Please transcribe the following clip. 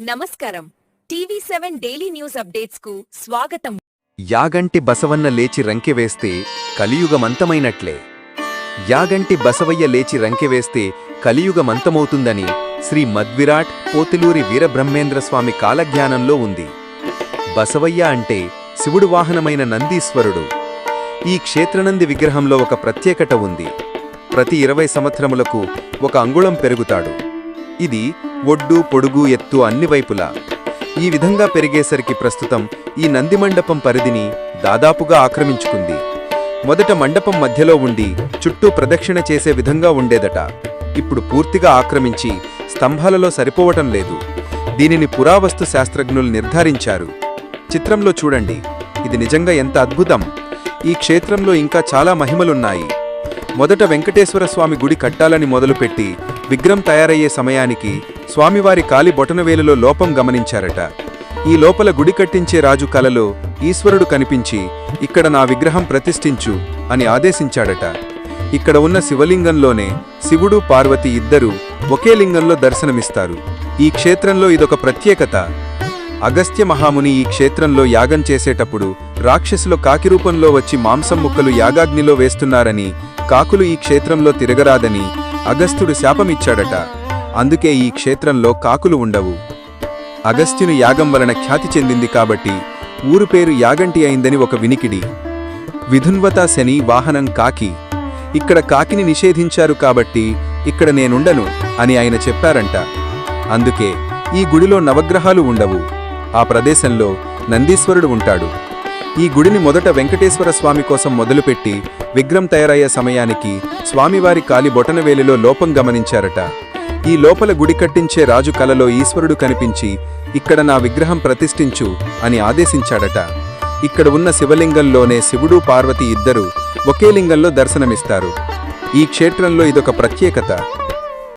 నమస్కారం. TV seven daily news అప్డేట్స్కు స్వాగతం. యాగంటి బసవన్న లేచి రంకెవేస్తే కలియుగమంతమైనట్లే. యాగంటి బసవయ్య లేచి రంకెవేస్తే కలియుగమంతమవుతుందని శ్రీ మద్విరాట్ పోతులూరి వీరబ్రహ్మేంద్రస్వామి కాలజ్ఞానంలో ఉంది. బసవయ్య అంటే శివుడు వాహనమైన నందీశ్వరుడు. ఈ క్షేత్రనంది విగ్రహంలో ఒక ప్రత్యేకత ఉంది. ప్రతి ఇరవై సంవత్సరములకు ఒక అంగుళం పెరుగుతాడు. ఇది ఒడ్డు పొడుగు ఎత్తు అన్ని వైపులా. ఈ విధంగా పెరిగేసరికి ప్రస్తుతం ఈ నంది మండపం పరిధిని దాదాపుగా ఆక్రమించుకుంది. మొదట మండపం మధ్యలో ఉండి చుట్టూ ప్రదక్షిణ చేసే విధంగా ఉండేదట. ఇప్పుడు పూర్తిగా ఆక్రమించి స్తంభాలలో సరిపోవటం లేదు. దీనిని పురావస్తు శాస్త్రజ్ఞులు నిర్ధారించారు. చిత్రంలో చూడండి. ఇది నిజంగా ఎంత అద్భుతం! ఈ క్షేత్రంలో ఇంకా చాలా మహిమలున్నాయి. మొదట వెంకటేశ్వర స్వామి గుడి కట్టాలని మొదలుపెట్టి విగ్రహం తయారయ్యే సమయానికి స్వామివారి కాలి బొటనవేలులో లోపం గమనించారట. ఈ లోపల గుడి కట్టించే రాజు కలలో ఈశ్వరుడు కనిపించి ఇక్కడ నా విగ్రహం ప్రతిష్ఠించు అని ఆదేశించాడట. ఇక్కడ ఉన్న శివలింగంలోనే శివుడు పార్వతి ఇద్దరూ ఒకే లింగంలో దర్శనమిస్తారు. ఈ క్షేత్రంలో ఇదొక ప్రత్యేకత. అగస్త్య మహాముని ఈ క్షేత్రంలో యాగం చేసేటప్పుడు రాక్షసులు కాకి రూపంలో వచ్చి మాంసం ముక్కలు యాగాగ్నిలో వేస్తున్నారని కాకులు ఈ క్షేత్రంలో తిరగరాదని అగస్త్యుడు శాపమిచ్చాడట. అందుకే ఈ క్షేత్రంలో కాకులు ఉండవు. అగస్త్యుని యాగం వలన ఖ్యాతి చెందింది కాబట్టి ఊరు పేరు యాగంటి అయిందని ఒక వినికిడి. విధున్వతా శని వాహనం కాకి. ఇక్కడ కాకిని నిషేధించారు కాబట్టి ఇక్కడ నేనుండను అని ఆయన చెప్పారంట. అందుకే ఈ గుడిలో నవగ్రహాలు ఉండవు. ఆ ప్రదేశంలో నందీశ్వరుడు ఉంటాడు. ఈ గుడిని మొదట వెంకటేశ్వర స్వామి కోసం మొదలుపెట్టి విగ్రహం తయారయ్యే సమయానికి స్వామివారి కాలి బొటనవేలిలో లోపం గమనించారట. ఈ లోపల గుడి కట్టించే రాజు కలలో ఈశ్వరుడు కనిపించి ఇక్కడ నా విగ్రహం ప్రతిష్ఠించు అని ఆదేశించాడట. ఇక్కడ ఉన్న శివలింగంలోనే శివుడు పార్వతి ఇద్దరు ఒకే లింగంలో దర్శనమిస్తారు. ఈ క్షేత్రంలో ఇదొక ప్రత్యేకత.